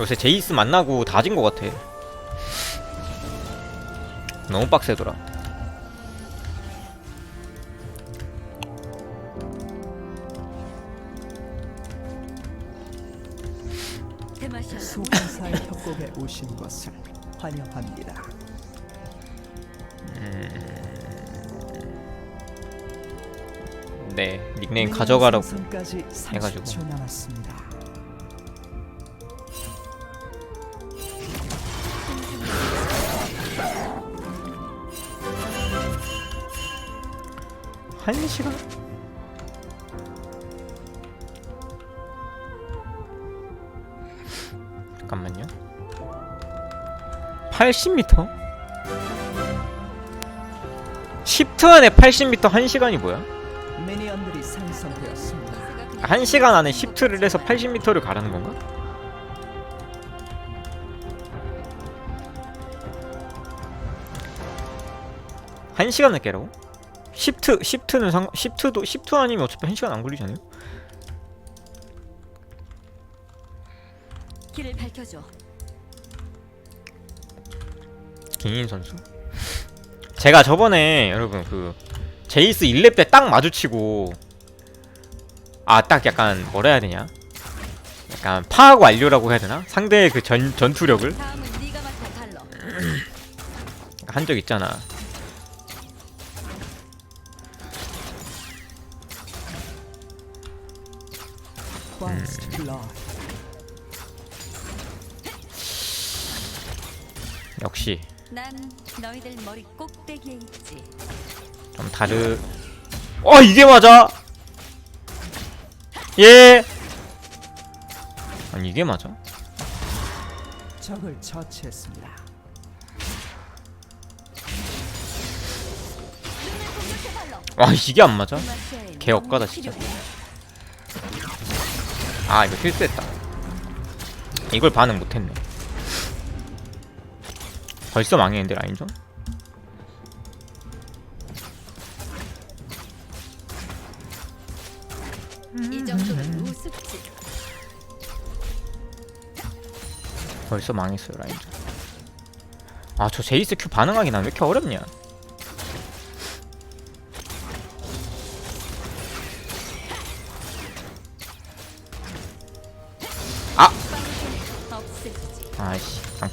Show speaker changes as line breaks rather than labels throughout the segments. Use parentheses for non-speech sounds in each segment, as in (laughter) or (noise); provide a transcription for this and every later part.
요새 제이스 만나고 다진 것 같아. 너무 빡세더라.
소환사의 협곡에 오신 것을 환영합니다.
네, 닉네임 가져가라고. 해가지고.
30초 남았습니다.
한 시간? 잠깐만요. 80m? 10트 안에 80m 1시간이 뭐야?
미니언들이 생성되었습니다.
1시간 안에 10트를 해서 80m를 가라는 건가? 한 시간을 깨라고? 10트 10트는 상 10트도 10트 아니면 어차피 1시간 안 걸리잖아요.
길을 밝혀줘.
김인 선수. 제가 저번에 여러분 그 제이스 1렙 때 딱 마주치고 아 딱 약간 뭐라 해야 되냐? 약간 파악 완료라고 해야 되나? 상대의 그 전 전투력을. 한 적 있잖아. 역시
난 너희들 머리 꼭대기에 있지.
좀 다르. 어 이게 맞아? 예. 아니 이게 맞아?
적을 처치했습니다.
와 이게 안 맞아?
대마샬
개 억까다, 진짜. 아 이거 실수했다. 이걸 반응 못했네. 벌써 망했는데 라인전?
이 정도는 우습지.
벌써 망했어요 라인전. 아저 제이스 큐 반응하기 난왜 이렇게 어렵냐?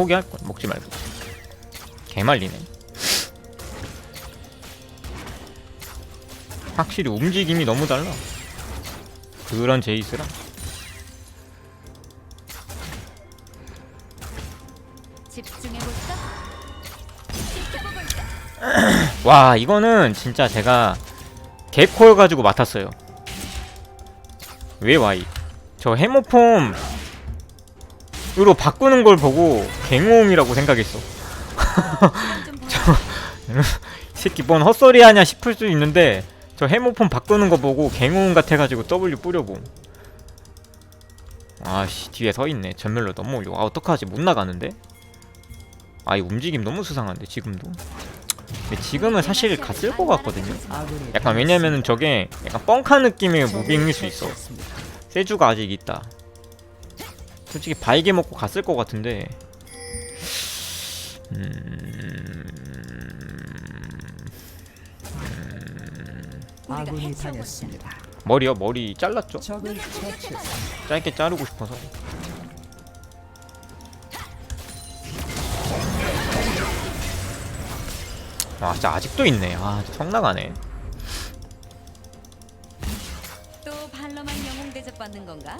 포기할 걸 먹지 말고. 개말리네. 확실히 움직임이 너무 달라. 그런 제이스랑. (clears throat) 와 이거는 진짜 제가 개코여 가지고 맡았어요. 왜 와이? 저 해모폼 으로 바꾸는 걸 보고 갱호음이라고 생각했어. (laughs) 이 새끼 뭔 헛소리 하냐 싶을 수 있는데 저 해모폰 바꾸는 거 보고 갱호음 같아가지고 W 뿌려봄. 아씨 뒤에 서있네. 전멸로 넘어오려고 아 어떡하지? 못 나가는데? 아 이 움직임 너무 수상한데 지금도? 근데 지금은 사실 갔을 것 같거든요. 약간 왜냐면은 저게 약간 뻥카 느낌의 무빙일 수 있어. 세주가 아직 있다 솔직히 바이게 먹고 갔을 것 같은데 음...
아군이. 당했습니다.
머리요? 머리 잘랐죠? 짧게 자르고 싶어서 아 진짜 아직도 있네 아 성나가네
또 발로만 영웅 대접 받는 건가?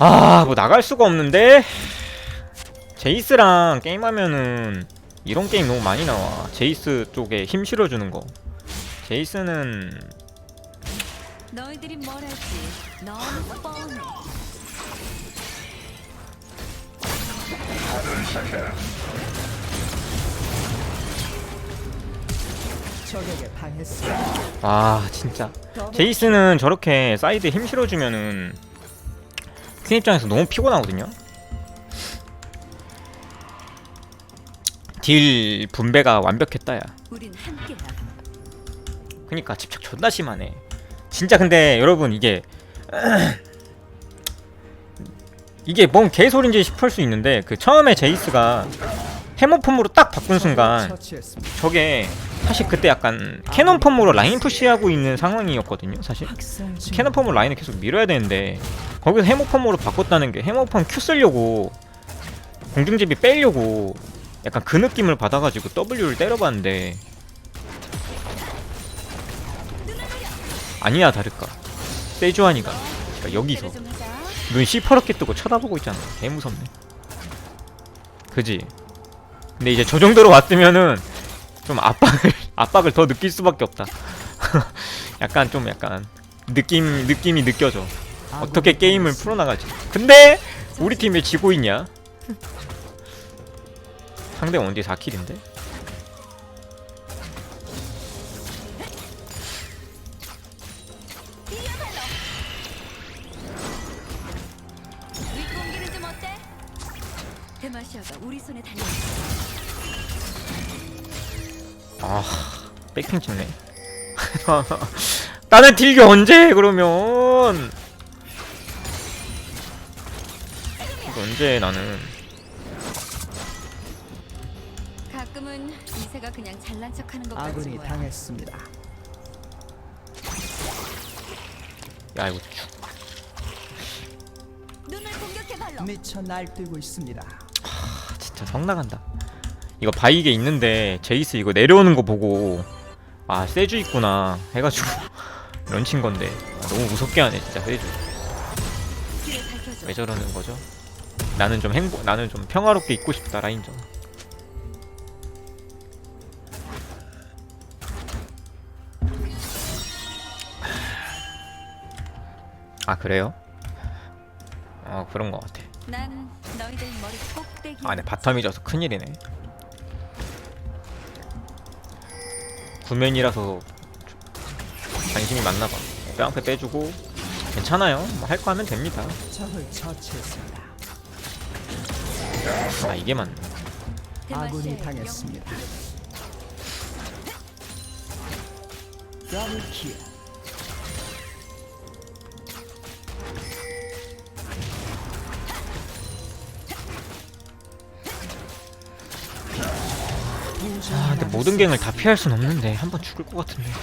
아 뭐 나갈 수가 없는데 제이스랑 게임하면은 이런 게임 너무 많이 나와 제이스 쪽에 힘 실어주는 거 제이스는
너희들이 뭘 할지 너무 뻔해.
적에게.
아 진짜 제이스는 저렇게 사이드에 힘 실어주면은 퀸 입장에서 너무 피곤하거든요. 딜 분배가 완벽했다 야. 그니까 집착 존나 심하네. 진짜 근데 여러분 이게 (clears throat) 이게 뭔 개소린지 싶을 수 있는데 그 처음에 제이스가 해머폼으로 딱 바꾼 순간. 저게 사실 그때 약간 캐논 폼으로 라인 푸시하고 있는 상황이었거든요 사실
학살 중.
캐논 폼으로 라인을 계속 밀어야 되는데 거기서 해머 폼으로 바꿨다는 게 해머 폼 Q 쓰려고 공중제비 빼려고 약간 그 느낌을 받아가지고 W를 때려봤는데 아니야 다를까 세주안이가 그러니까 여기서. 눈 시퍼렇게 뜨고 쳐다보고 있잖아 개 무섭네 그지 근데 이제 저 정도로 왔으면은 좀 압박을 (laughs) 압박을 더 느낄 수밖에 없다. (laughs) 약간 좀 약간 느낌 느낌이 느껴져. 어떻게 게임을 풀어나가지? 근데 우리 팀 왜 지고 있냐? 상대 원디 4킬인데?
윗공기는 좀 어때? 데마시아가 우리 손에 달려.
아 백핑 찍네 (laughs) 나는 딜교 언제 해, 그러면 이거 언제 해, 나는
가끔은 이세가 그냥 잘난 척하는 것 같지
아군이. 당했습니다.
야 이거 죽-
눈을 공격해 발로.
미쳐 날뛰고 있습니다.
아, 진짜 성 나간다 이거 바이게 있는데 제이스 이거 내려오는 거 보고 아 세주 있구나 해가지고 (laughs) 런친 건데 아, 너무 무섭게 하네 진짜 세주. 왜 저러는 거죠? 나는 좀 행복 나는 좀 평화롭게 있고 싶다 라인전 아 그래요? 어 그런 거 같아. 아, 네 바텀이 져서 큰일이네. 구면이라서 관심이 많나 봐. 뼈한테 빼주고 괜찮아요. 뭐 할 거 하면 됩니다. 아 이게 맞네.
아군이 당했습니다. 더블 킬.
아 근데 모든 갱을 다 피할 순 없는데 한 번 죽을 것 같은데.
영웅.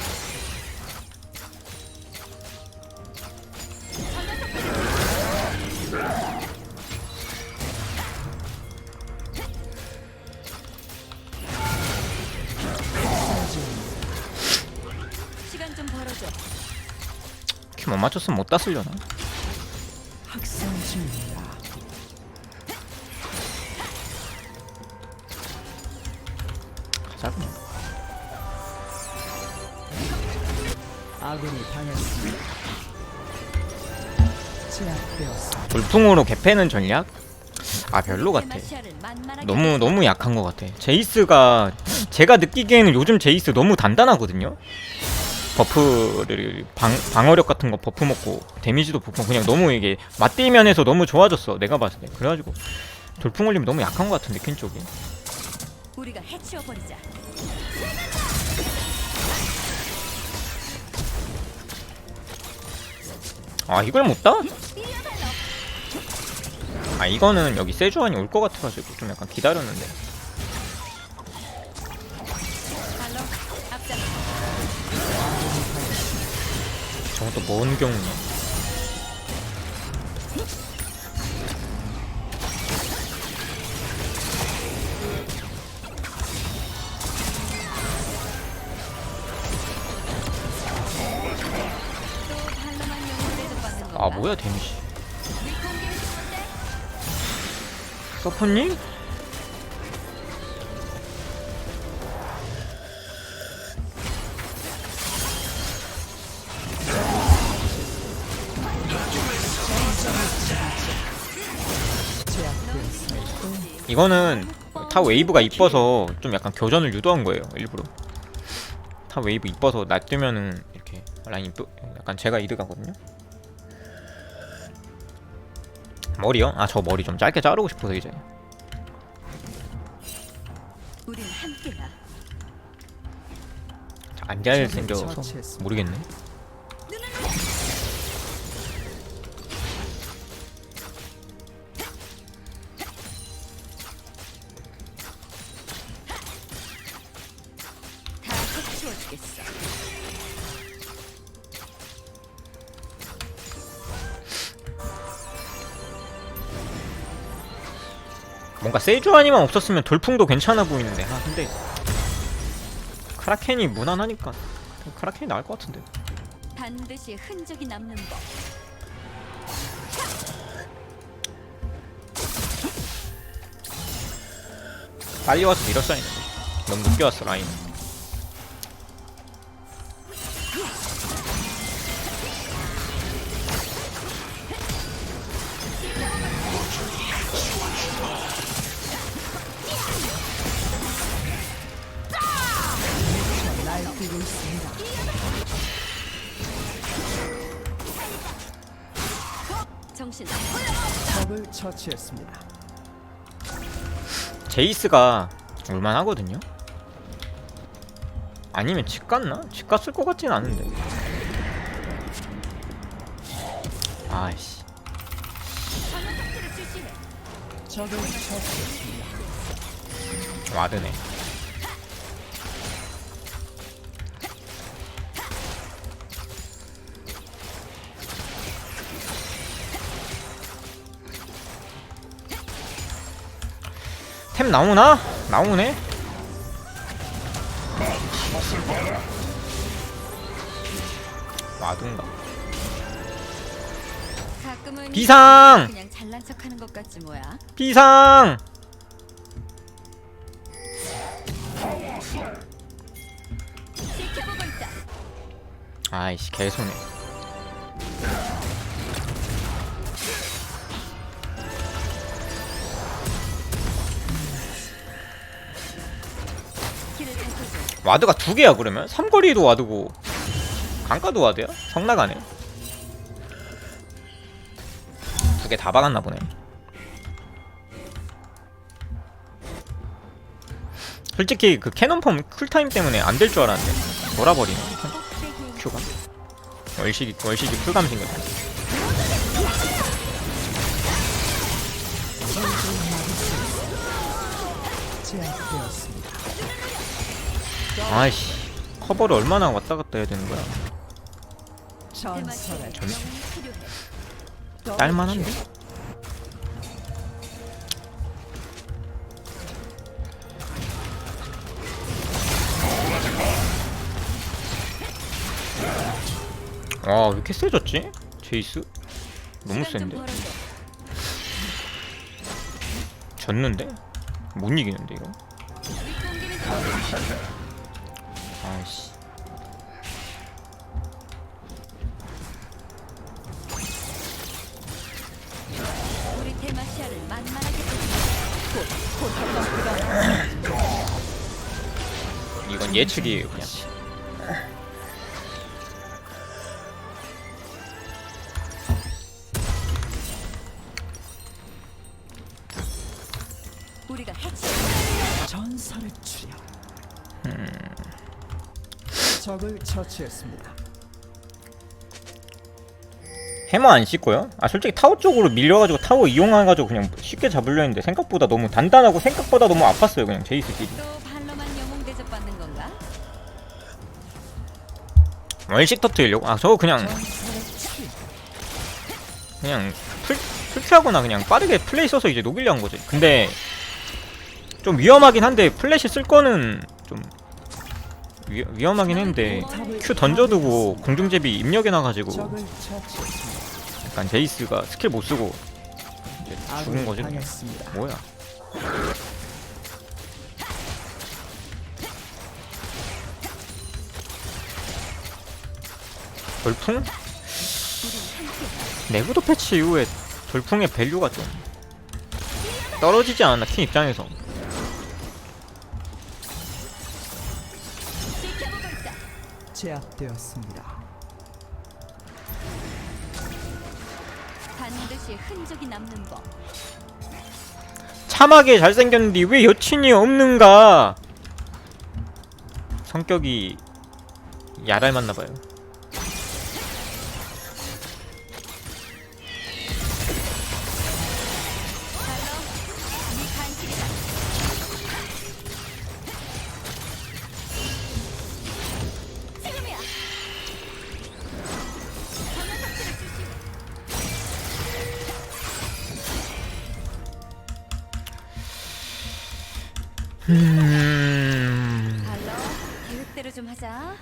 시간 좀 벌어줘.
큐못 맞췄으면 못 땄으려나?
학살 중입니
그냥.
아군이 당했습니다. 제압되었습니다.
돌풍으로 개패는 전략? 아 별로 같아. 너무 너무 약한 것 같아. 제이스가 제가 느끼기에는 요즘 제이스 너무 단단하거든요. 버프를 방, 방어력 같은 거 버프 먹고 데미지도 버프 그냥 너무 이게 맞대면에서 너무 좋아졌어. 내가 봤을 때. 그래가지고 돌풍 올리면 너무 약한 것 같은데 퀸 쪽이.
우리가 해치워 버리자.
아 이걸 못 따? 아 이거는 여기 세주안이 올 것 같아가지고 좀 약간 기다렸는데. 저것도 먼 경우냐. 뭐야 데미지.
제압되었습니다.
이거는 타 웨이브가 이뻐서 좀 약간 교전을 유도한 거예요 일부러 타 웨이브 이뻐서 놔두면은 이렇게 라인 이쁘 약간 제가 이득하거든요 머리요? 아 저 머리 좀 짧게 자르고 싶어서 이제 안 잘생겨서
모르겠네 다
해치워주겠어. 뭔가 세주아니만 없었으면 돌풍도 괜찮아 보이는데. 아 근데 크라켄이 무난하니까 크라켄이 나을 것 같은데.
반드시 흔적이 남는 법.
빨리 와서 밀었어야 했는데 너무 늦게 왔어 라인
정신.
적을 처치했습니다.
제이스가 올만하거든요 아니면 집 갔나? 집 갔을 것 같진 않은데 아이씨
적을 처치했습니다.
와드네 템 나오나? 나오네? 와둔가 비상!
그냥 잘난 척하는 것 같지 뭐야.
비상! 아이씨 개손해 와드가 두 개야 그러면? 삼거리도 와드고 강가도 와드야? 성나가네 두 개 다 박았나 보네 솔직히 그 캐논 펌 쿨타임 때문에 안 될 줄 알았는데 돌아버리네 큐가 월식이 월식이 쿨감 생겼다. 아이씨 커버를 얼마나 왔다 갔다 해야 되는 거야
전설의
영웅이 필요해.
딸만한데? 와, 왜 이렇게 세졌지? 제이스? 너무 센데? 졌는데? 못 이기는데, 이거? 아이씨.
우리 대마시아를 만만하게
이건 예측이에요, 그냥.
우리가 해치.
전설의 출현. 적을 처치했습니다.
해머 안 씻고요? 아 솔직히 타워 쪽으로 밀려가지고 타워 이용해가지고 그냥 쉽게 잡으려 했는데 생각보다 너무 단단하고 생각보다 너무 아팠어요 그냥 제이스 딜이
또 발로만 영웅 대접받는 건가?
월식 터트리려고? 아 저거 그냥. 그냥 풀, 풀피하거나 그냥 빠르게 플레이 써서 이제 녹이려 한 거지 근데 좀 위험하긴 한데 플래시 쓸 거는 좀 위, 위험하긴 했는데 큐 던져두고 공중제비 입력해놔가지고. 약간 제이스가 스킬 못 쓰고 이제 죽은 거지. 뭐야 돌풍? 내구도 패치 이후에 돌풍의 밸류가 좀 떨어지지 않았나 팀 입장에서
제압되었습니다.
반드시 흔적이 남는 법.
참하게 잘생겼는데 왜 여친이 없는가 성격이 야랄 맞나봐요 음...
발로 계획대로 좀 하자.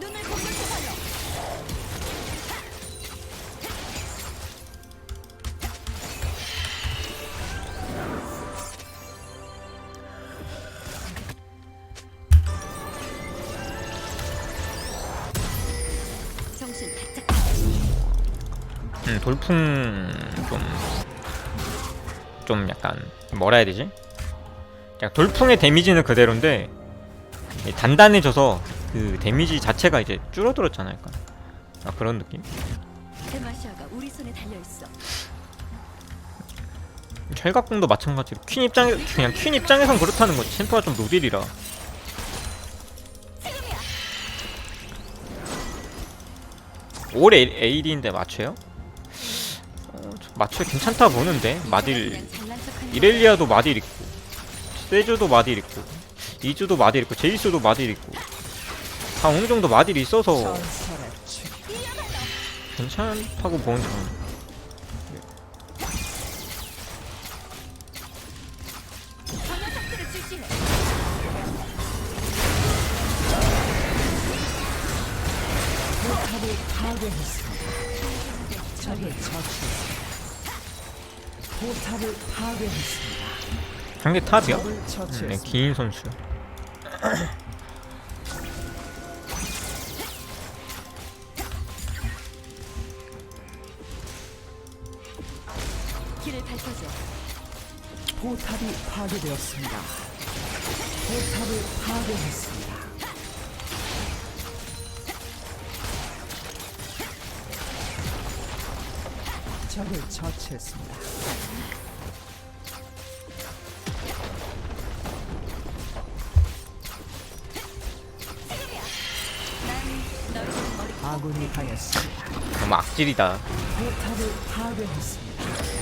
눈을 공격해 발로. 정신 바짝
음, 돌풍 좀... 좀 약간 뭐라 해야 되지? 돌풍의 데미지는 그대로인데 이 단단해져서 그 데미지 자체가 이제 줄어들었잖아 약간 아 그런 느낌?
있어.
철갑궁도 마찬가지로 퀸 입장에 그냥 퀸 입장에선 그렇다는 거지 챔프가 좀 노딜이라 올해 AD인데 맞춰요? 맞춰 괜찮다 보는데 마딜 이렐리아도 마딜 있고 세주도 마딜 있고 이주도 마딜 있고 제이스도 마딜 있고 다 어느 정도 마딜이 있어서 괜찮다고 보는 중 상대 탑이요?
적을
네,
처치했습니다.
기인 선수
길을 밝혀줘.
포탑이 파괴되었습니다. 포탑을 파괴했습니다. 적을 처치했습니다. 아군이 당했습니다.
너무 악질이다
포탑을 파괴했습니다.